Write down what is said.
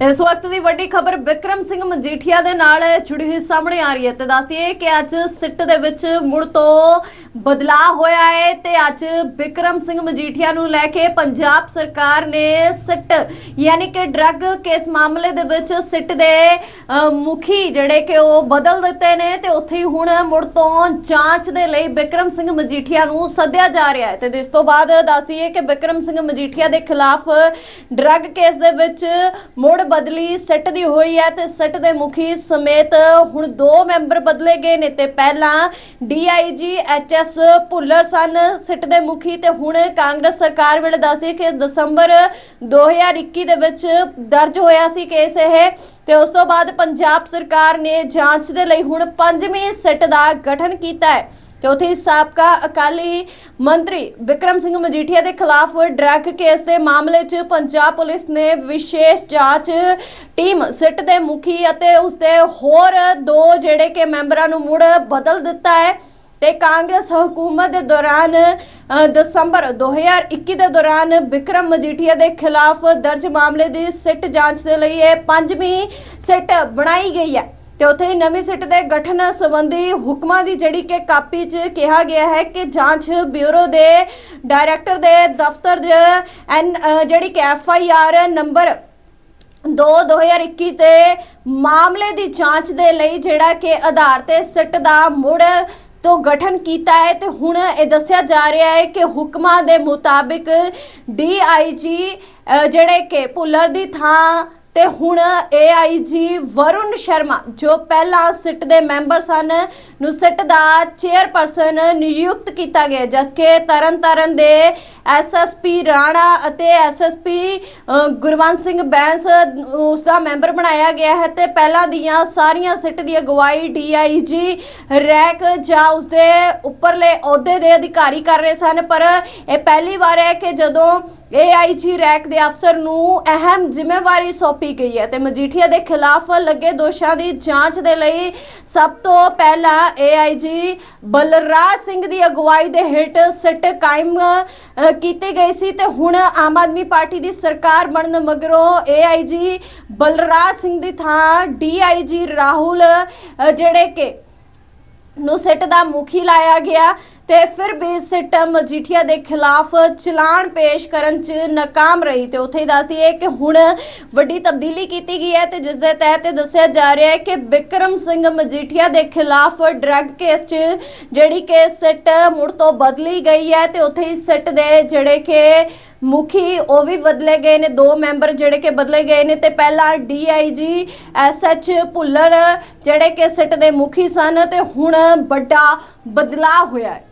ਇਸ ਵਕਤ ਦੀ ਵੱਡੀ ਖਬਰ ਵਿਕਰਮ ਸਿੰਘ ਮਜੀਠੀਆ ਦੇ ਨਾਲ ਜੁੜੀ ਹੋਈ ਸਾਹਮਣੇ ਆ ਰਹੀ ਹੈ। ਤੇ ਦੱਸਦੀਏ ਕਿ ਅੱਜ ਸਿੱਟ ਦੇ ਵਿੱਚ ਮੁੜ ਤੋਂ ਬਦਲਾਅ ਹੋਇਆ ਹੈ ਤੇ ਅੱਜ ਵਿਕਰਮ ਸਿੰਘ ਮਜੀਠੀਆ ਨੂੰ ਲੈ ਕੇ ਪੰਜਾਬ ਸਰਕਾਰ ਨੇ ਸਿੱਟ, ਯਾਨੀ ਕਿ ਡਰੱਗ ਕੇਸ ਮਾਮਲੇ ਦੇ ਵਿੱਚ ਸਿੱਟ ਦੇ ਮੁਖੀ ਜਿਹੜੇ ਕਿ ਉਹ ਬਦਲ ਦਿੱਤੇ ਨੇ ਤੇ ਉੱਥੇ ਹੀ ਹੁਣ ਮੁੜ ਤੋਂ ਜਾਂਚ ਦੇ ਲਈ ਵਿਕਰਮ ਸਿੰਘ ਮਜੀਠੀਆ ਨੂੰ ਸੱਦਿਆ ਜਾ ਰਿਹਾ ਹੈ। ਤੇ ਇਸ ਤੋਂ ਬਾਅਦ ਦੱਸਦੀਏ ਕਿ ਵਿਕਰਮ ਸਿੰਘ ਮਜੀਠੀਆ ਦੇ ਖਿਲਾਫ ਡਰੱਗ ਕੇਸ ਦੇ ਵਿੱਚ ਮੁੜ ਬਦਲੀ ਸਿੱਟ ਦੀ ਹੋਈ ਹੈ ਤੇ ਸਿੱਟ ਦੇ ਮੁਖੀ ਸਮੇਤ ਹੁਣ ਦੋ ਮੈਂਬਰ ਬਦਲੇ ਗਏ ਨੇ ਤੇ ਪਹਿਲਾਂ ਡੀਆਈਜੀ ਐਚਐਸ ਭੁੱਲਰ ਸਨ, ਸਿੱਟ ਦੇ ਮੁਖੀ ਤੇ ਹੁਣ ਕਾਂਗਰਸ ਸਰਕਾਰ ਵੇਲੇ ਦੱਸਦੀ ਕਿ ਦਸੰਬਰ 2021 ਦੇ ਵਿੱਚ ਦਰਜ ਹੋਇਆ ਸੀ ਕੇਸ ਇਹ ਤੇ ਉਸ ਤੋਂ ਬਾਅਦ ਪੰਜਾਬ ਸਰਕਾਰ ਨੇ ਜਾਂਚ ਦੇ ਲਈ ਹੁਣ ਪੰਜਵੀਂ ਸਿੱਟ ਦਾ ਗਠਨ ਕੀਤਾ ਹੈ। ਤੇ ਉੱਥੇ ਸਾਬਕਾ ਅਕਾਲੀ ਮੰਤਰੀ ਵਿਕਰਮ ਸਿੰਘ ਮਜੀਠੀਆ ਦੇ ਖਿਲਾਫ ਡਰੱਗ ਕੇਸ ਦੇ ਮਾਮਲੇ 'ਚ ਪੰਜਾਬ ਪੁਲਿਸ ਨੇ ਵਿਸ਼ੇਸ਼ ਜਾਂਚ ਟੀਮ ਸਿੱਟ ਦੇ ਮੁਖੀ ਅਤੇ ਉਸਦੇ ਹੋਰ ਦੋ ਜਿਹੜੇ ਕਿ ਮੈਂਬਰਾਂ ਨੂੰ ਮੁੜ ਬਦਲ ਦਿੱਤਾ ਹੈ ਤੇ ਕਾਂਗਰਸ ਹਕੂਮਤ ਦੇ ਦੌਰਾਨ ਅ, ਦਸੰਬਰ 2021 ਦੇ ਦੌਰਾਨ ਵਿਕਰਮ ਮਜੀਠੀਆ ਦੇ ਖਿਲਾਫ ਦਰਜ ਮਾਮਲੇ ਦੀ ਸਿੱਟ ਜਾਂਚ ਦੇ ਲਈ ਇਹ ਪੰਜਵੀਂ ਸਿੱਟ ਬਣਾਈ ਗਈ ਹੈ। ਤੇ ਉੱਥੇ ਹੀ ਨਵੀਂ ਸਿੱਟ ਦੇ ਗਠਨ ਸੰਬੰਧੀ ਹੁਕਮਾਂ ਦੀ ਜਿਹੜੀ ਕਿ ਕਾਪੀ 'ਚ ਕਿਹਾ ਗਿਆ ਹੈ ਕਿ ਜਾਂਚ ਬਿਊਰੋ ਦੇ ਡਾਇਰੈਕਟਰ ਦੇ ਦਫ਼ਤਰ 'ਚ ਐਨ ਜਿਹੜੀ ਕਿ ਐਫ ਆਈ ਆਰ ਨੰਬਰ 2 2021 ਤੇ ਮਾਮਲੇ ਦੀ ਜਾਂਚ ਦੇ ਲਈ ਜਿਹੜਾ ਕਿ ਆਧਾਰ ਤੇ ਸਿੱਟ ਦਾ ਮੁੜ ਤੋਂ ਗਠਨ ਕੀਤਾ ਹੈ ਤੇ ਹੁਣ ਇਹ ਦੱਸਿਆ ਜਾ ਰਿਹਾ ਹੈ ਕਿ ਹੁਕਮਾਂ ਦੇ ਮੁਤਾਬਿਕ ਡੀਆਈਜੀ ਜਿਹੜੇ ਕਿ ਭੁੱਲਰ ਦੀ ਥਾਂ ਤੇ ਹੁਣ ਏਆਈਜੀ ਵਰੁਣ ਸ਼ਰਮਾ, ਜੋ ਪਹਿਲਾਂ ਸਿੱਟ ਦੇ ਮੈਂਬਰ ਸਨ, ਨੂੰ ਸਿੱਟ ਦਾ ਚੇਅਰਪਰਸਨ ਨਿਯੁਕਤ ਕੀਤਾ ਗਿਆ, ਜਦਕਿ ਤਰਨਤਾਰਨ ਦੇ ਐਸਐਸਪੀ ਰਾਣਾ ਅਤੇ ਐਸਐਸਪੀ ਗੁਰਵੰਤ ਸਿੰਘ ਬੈਂਸ ਉਸ ਦਾ ਮੈਂਬਰ ਬਣਾਇਆ ਗਿਆ ਹੈ ਤੇ ਪਹਿਲਾਂ ਦੀਆਂ ਸਾਰੀਆਂ ਸਿੱਟ ਦੀ ਅਗਵਾਈ ਡੀਆਈਜੀ ਰੈਕ ਜਾਂ ਉਸਦੇ ਉੱਪਰਲੇ ਅਹੁਦੇ ਦੇ ਅਧਿਕਾਰੀ ਕਰ ਰਹੇ ਸਨ, ਪਰ ਇਹ ਪਹਿਲੀ ਵਾਰ ਹੈ ਕਿ ਜਦੋਂ ਏਆਈਜੀ ਰੈਕ ਦੇ ਅਫਸਰ ਨੂੰ ਅਹਿਮ ਜ਼ਿੰਮੇਵਾਰੀ ਸੌਂਪੀ ਗਈ ਹੈ ਤੇ ਮਜੀਠੀਆ ਦੇ ਖਿਲਾਫ ਲੱਗੇ ਦੋਸ਼ਾਂ ਦੀ ਜਾਂਚ ਦੇ ਲਈ ਸਭ ਤੋਂ ਪਹਿਲਾਂ ਏਆਈਜੀ ਬਲਰਾਜ ਸਿੰਘ ਦੀ ਅਗਵਾਈ ਦੇ ਹੇਠ ਸਿੱਟ ਕਾਇਮ ਅ, ਕੀਤੀ ਗਈ ਸੀ ਤੇ ਹੁਣ ਆਮ ਆਦਮੀ ਪਾਰਟੀ ਦੀ ਸਰਕਾਰ ਬਣਨ ਮਗਰੋਂ ਏਆਈਜੀ ਬਲਰਾਜ ਸਿੰਘ ਦੀ ਥਾਂ ਡੀਆਈਜੀ ਰਾਹੁਲ ਜਿਹੜੇ ਕਿ ਨੂੰ ਸਿੱਟ ਦਾ ਮੁਖੀ ਲਾਇਆ ਗਿਆ ਤੇ ਫਿਰ ਵੀ ਸਿੱਟ ਮਜੀਠੀਆ ਦੇ ਖਿਲਾਫ ਚਲਾਨ ਪੇਸ਼ ਕਰਨ 'ਚ ਨਾਕਾਮ ਰਹੀ ਤੇ ਉੱਥੇ ਹੀ ਦੱਸਦੀ ਹੈ ਕਿ ਹੁਣ ਵੱਡੀ ਤਬਦੀਲੀ ਕੀਤੀ ਗਈ ਹੈ ਤੇ ਜਿਸ ਦੇ ਤਹਿਤ ਦੱਸਿਆ ਜਾ ਰਿਹਾ ਹੈ ਕਿ ਵਿਕਰਮ ਸਿੰਘ ਮਜੀਠੀਆ ਦੇ ਖਿਲਾਫ ਡਰੱਗ ਕੇਸ 'ਚ ਜਿਹੜੀ ਕਿ ਸਿੱਟ ਮੁੜ ਤੋਂ ਬਦਲੀ ਗਈ ਹੈ ਤੇ ਉੱਥੇ ਹੀ ਸਿੱਟ ਦੇ ਜਿਹੜੇ ਕਿ ਮੁਖੀ ਉਹ ਵੀ ਬਦਲੇ ਗਏ ਨੇ, ਦੋ ਮੈਂਬਰ ਜਿਹੜੇ ਕਿ ਬਦਲੇ ਗਏ ਨੇ ਤੇ ਪਹਿਲਾਂ ਡੀਆਈਜੀ ਐਸਐਚ ਭੁੱਲਰ ਜਿਹੜੇ ਕਿ ਸਿੱਟ ਦੇ ਮੁਖੀ ਸਨ ਤੇ ਹੁਣ ਵੱਡਾ ਬਦਲਾਅ ਹੋਇਆ ਹੈ।